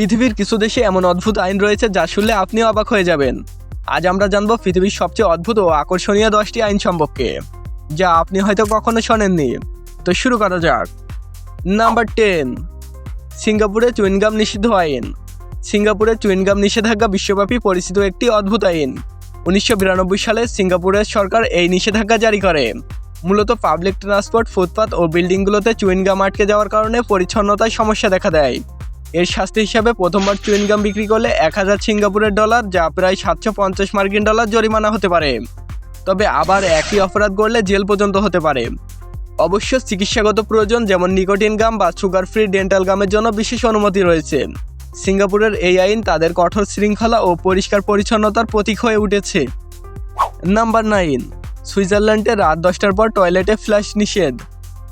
পৃথিবীর কিছু দেশে এমন অদ্ভুত আইন রয়েছে যা শুনলে আপনিও অবাক হয়ে যাবেন। আজ আমরা জানব পৃথিবীর সবচেয়ে অদ্ভুত ও আকর্ষণীয় দশটি আইন সম্পর্কে, যা আপনি হয়তো কখনো শোনেননি। তো শুরু করা যাক। নাম্বার টেন, সিঙ্গাপুরে চুইনগাম নিষিদ্ধ আইন। সিঙ্গাপুরে চুইনগাম নিষেধাজ্ঞা বিশ্বব্যাপী পরিচিত একটি অদ্ভুত আইন। উনিশশো বিরানব্বই সালে সিঙ্গাপুরের সরকার এই নিষেধাজ্ঞা জারি করে। মূলত পাবলিক ট্রান্সপোর্ট, ফুটপাত ও বিল্ডিংগুলোতে চুইনগাম আটকে যাওয়ার কারণে পরিচ্ছন্নতায় সমস্যা দেখা দেয়। এর শাস্তি হিসাবে প্রথমবার চুইনগাম বিক্রি করলে এক হাজার সিঙ্গাপুরের ডলার, যা প্রায় সাতশো পঞ্চাশ মার্কিন ডলার জরিমানা হতে পারে। তবে আবার একই অপরাধ করলে জেল পর্যন্ত হতে পারে। অবশ্য চিকিৎসাগত প্রয়োজন, যেমন নিকোটিন গাম বা সুগার ফ্রি ডেন্টাল গামের জন্য বিশেষ অনুমতি রয়েছে। সিঙ্গাপুরের এই আইন তাদের কঠোর শৃঙ্খলা ও পরিষ্কার পরিচ্ছন্নতার প্রতীক হয়ে উঠেছে। নাম্বার নাইন, সুইজারল্যান্ডে রাত দশটার পর টয়লেটে ফ্ল্যাশ নিষেধ।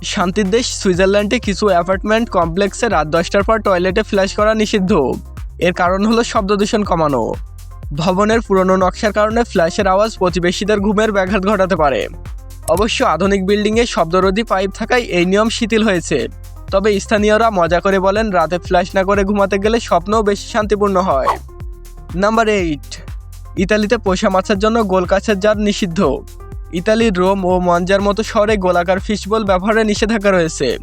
শান্তির দেশ সুইজারল্যান্ডে কিছু অ্যাপার্টমেন্ট কমপ্লেক্সে রাত দশটার পর টয়লেটে ফ্ল্যাশ করা নিষিদ্ধ। এর কারণ হলো শব্দ দূষণ কমানো। ভবনের পুরনো নকশার কারণে ফ্ল্যাশের আওয়াজ প্রতিবেশীদের ঘুমের ব্যাঘাত ঘটাতে পারে। অবশ্য আধুনিক বিল্ডিংয়ে শব্দরোধী পাইপ থাকায় এই নিয়ম শিথিল হয়েছে। তবে স্থানীয়রা মজা করে বলেন, রাতে ফ্ল্যাশ না করে ঘুমাতে গেলে স্বপ্নও বেশি শান্তিপূর্ণ হয়। নাম্বার এইট, ইতালিতে পোষা মাছের জন্য গোল কাছের জার নিষিদ্ধ। ইতালির রোম ও মঞ্জার মতো শহরে গোলাকার ফিশবল ব্যবহারে নিষেধাজ্ঞা রয়েছে।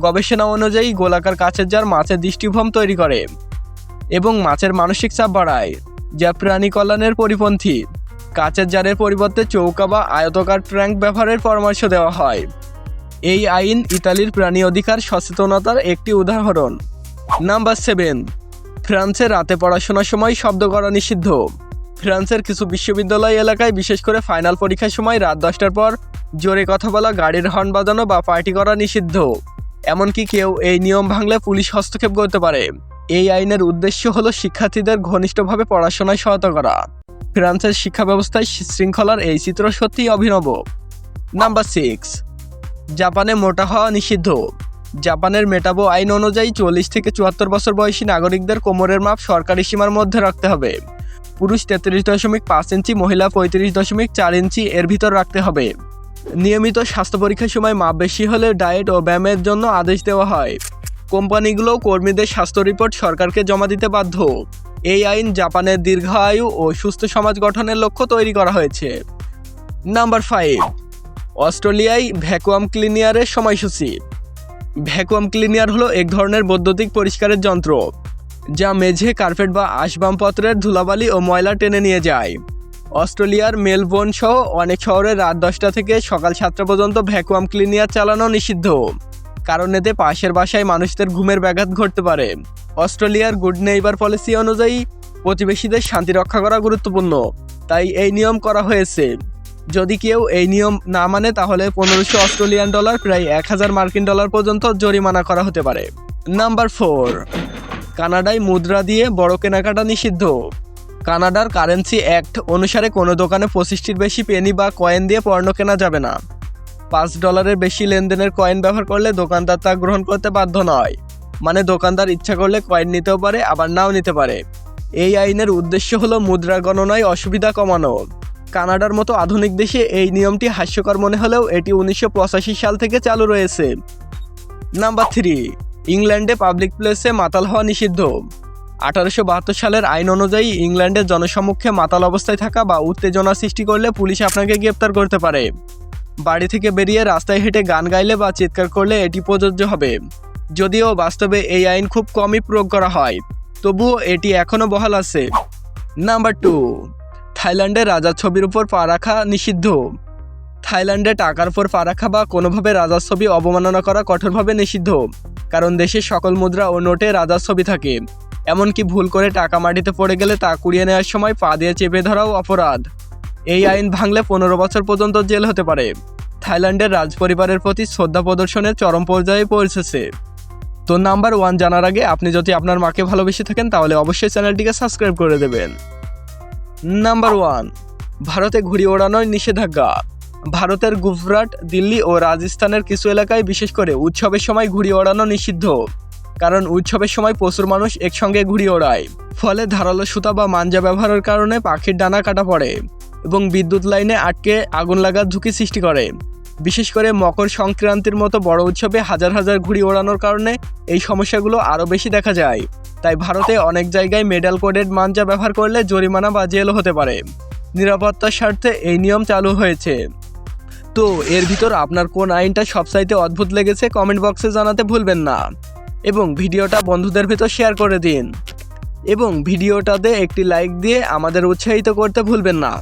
গবেষণা অনুযায়ী গোলাকার কাছের জার মাছের দৃষ্টিভ্রম তৈরি করে এবং মাছের মানসিক চাপ বাড়ায়, যা প্রাণী কল্যাণের পরিপন্থী। কাচের জারের পরিবর্তে চৌকা বা আয়তকার ট্র্যাঙ্ক ব্যবহারের পরামর্শ দেওয়া হয়। এই আইন ইতালির প্রাণী অধিকার সচেতনতার একটি উদাহরণ। নাম্বার সেভেন, ফ্রান্সে রাতে পড়াশোনার সময় শব্দ করা নিষিদ্ধ। ফ্রান্সের কিছু বিশ্ববিদ্যালয় এলাকায় বিশেষ করে ফাইনাল পরীক্ষার সময় রাত দশটার পর জোরে কথা বলা, গাড়ির হর্ন বাজানো বা পার্টি করা নিষিদ্ধ। এমনকি কেউ এই নিয়ম ভাঙলে পুলিশ হস্তক্ষেপ করতে পারে। এই আইনের উদ্দেশ্য হলো শিক্ষার্থীদের ঘনিষ্ঠভাবে পড়াশোনায় সহায়তা করা। ফ্রান্সের শিক্ষা ব্যবস্থায় শৃঙ্খলার এই চিত্র সত্যিই অভিনব। নাম্বার সিক্স, জাপানে মোটা হওয়া নিষিদ্ধ। জাপানের মেটাবো আইন অনুযায়ী চল্লিশ থেকে চুয়াত্তর বছর বয়সী নাগরিকদের কোমরের মাপ সরকারি সীমার মধ্যে রাখতে হবে। পুরুষ তেত্রিশ দশমিক পাঁচ ইঞ্চি, মহিলা পঁয়ত্রিশ দশমিক চার ইঞ্চি এর ভিতর রাখতে হবে। নিয়মিত স্বাস্থ্য পরীক্ষার সময় মাপ বেশি হলে ডায়েট ও ব্যায়ামের জন্য আদেশ দেওয়া হয়। কোম্পানিগুলো কর্মীদের স্বাস্থ্য রিপোর্ট সরকারকে জমা দিতে বাধ্য। এই আইন জাপানের দীর্ঘায়ু ও সুস্থ সমাজ গঠনের লক্ষ্য তৈরি করা হয়েছে। নাম্বার ফাইভ, অস্ট্রেলিয়ায় ভ্যাকুয়াম ক্লিনিয়ারের সময়সূচি। ভ্যাকুয়াম ক্লিনিয়ার হলো এক ধরনের বৈদ্যুতিক পরিষ্কারের যন্ত্র। যা মেঝে, কার্পেট বা আসবাবপত্রের ধুলাবালি ও ময়লা টেনে নিয়ে যায়। অস্ট্রেলিয়ার মেলবোর্ন সহ অনেক শহরে রাত দশটা থেকে সকাল সাতটা পর্যন্ত ভ্যাকুয়াম ক্লিনিয়ার চালানো নিষিদ্ধ, কারণ এতে পাশের বাসায় মানুষদের ঘুমের ব্যাঘাত ঘটতে পারে। অস্ট্রেলিয়ার গুড নেইবার পলিসি অনুযায়ী, প্রতিবেশীদের শান্তি রক্ষা করা গুরুত্বপূর্ণ, তাই এই নিয়ম করা হয়েছে। যদি কেউ এই নিয়ম না মানে তাহলে পনেরোশো অস্ট্রেলিয়ান ডলার, প্রায় এক হাজার মার্কিন ডলার পর্যন্ত জরিমানা করা হতে পারে। নাম্বার ফোর কানাডায় মুদ্রা দিয়ে বড় কেনাকাটা নিষিদ্ধ। কানাডার কারেন্সি অ্যাক্ট অনুসারে কোনো দোকানে পঁচিশটির বেশি পেনি বা কয়েন দিয়ে পণ্য কেনা যাবে না। পাঁচ ডলারের বেশি লেনদেনের কয়েন ব্যবহার করলে দোকানদার তা গ্রহণ করতে বাধ্য নয়। মানে দোকানদার ইচ্ছা করলে কয়েন নিতেও পারে, আবার নাও নিতে পারে। এই আইনের উদ্দেশ্য হলো মুদ্রা গণনায় অসুবিধা কমানো। কানাডার মতো আধুনিক দেশে এই নিয়মটি হাস্যকর মনে হলেও এটি উনিশশো পঁচাশি সাল থেকে চালু রয়েছে। নাম্বার থ্রি ইংল্যান্ডে পাবলিক প্লেসে মাতাল হওয়া নিষিদ্ধ। আঠারোশো বাহাত্তর সালের আইন অনুযায়ী ইংল্যান্ডের জনসম্মুখে মাতাল অবস্থায় থাকা বা উত্তেজনা সৃষ্টি করলে পুলিশ আপনাকে গ্রেপ্তার করতে পারে। বাড়ি থেকে বেরিয়ে রাস্তায় হেঁটে গান গাইলে বা চিৎকার করলে এটি প্রযোজ্য হবে। যদিও বাস্তবে এই আইন খুব কমই প্রয়োগ করা হয়, তবুও এটি এখনও বহাল আছে। নাম্বার টু থাইল্যান্ডের রাজার ছবির উপর পা রাখা নিষিদ্ধ। থাইল্যান্ডে টাকার উপর পা রাখা বা কোনোভাবে রাজার ছবি অবমাননা করা কঠোরভাবে নিষিদ্ধ। কারণ দেশের সকল মুদ্রা ও নোটে রাজার ছবি থাকে। এমনকি ভুল করে টাকা মাটিতে পড়ে গেলে তা কুড়িয়ে নেওয়ার সময় পা দিয়ে চেপে ধরাও অপরাধ। এই আইন ভাঙলে পনেরো বছর পর্যন্ত জেল হতে পারে। থাইল্যান্ডের রাজপরিবারের প্রতি শ্রদ্ধা প্রদর্শনের চরম পর্যায়ে পৌঁছেছে। তো নাম্বার ওয়ান জানার আগে আপনি যদি আপনার মাকে ভালোবেসে থাকেন, তাহলে অবশ্যই চ্যানেলটিকে সাবস্ক্রাইব করে দেবেন। নাম্বার ওয়ান, ভারতে ঘুড়ি ওড়ানোর নিষেধাজ্ঞা। ভারতের গুজরাট, দিল্লি ও রাজস্থানের কিছু এলাকায় বিশেষ করে উৎসবের সময় ঘুড়ি ওড়ানো নিষিদ্ধ। কারণ উৎসবের সময় প্রচুর মানুষ একসঙ্গে ঘুড়ি ওড়ায়। ফলে ধারালো সুতা বা মাঞ্জা ব্যবহারের কারণে পাখির ডানা কাটা পড়ে এবং বিদ্যুৎ লাইনে আটকে আগুন লাগার ঝুঁকি সৃষ্টি করে। বিশেষ করে মকর সংক্রান্তির মতো বড় উৎসবে হাজার হাজার ঘুড়ি ওড়ানোর কারণে এই সমস্যাগুলো আরও বেশি দেখা যায়। তাই ভারতে অনেক জায়গায় মেডাল কোডেড মাঞ্জা ব্যবহার করলে জরিমানা বা জেলও হতে পারে। নিরাপত্তার স্বার্থে এই নিয়ম চালু হয়েছে। তো এর ভিতর আপনার কোন আইনটা সবসাইতে অদ্ভুত লেগেছে কমেন্ট বক্সে জানাতে ভুলবেন না। এবং ভিডিওটা বন্ধুদের ভিতর শেয়ার করে দিন। এবং ভিডিওটাতে একটি লাইক দিয়ে আমাদের উৎসাহিত করতে ভুলবেন না।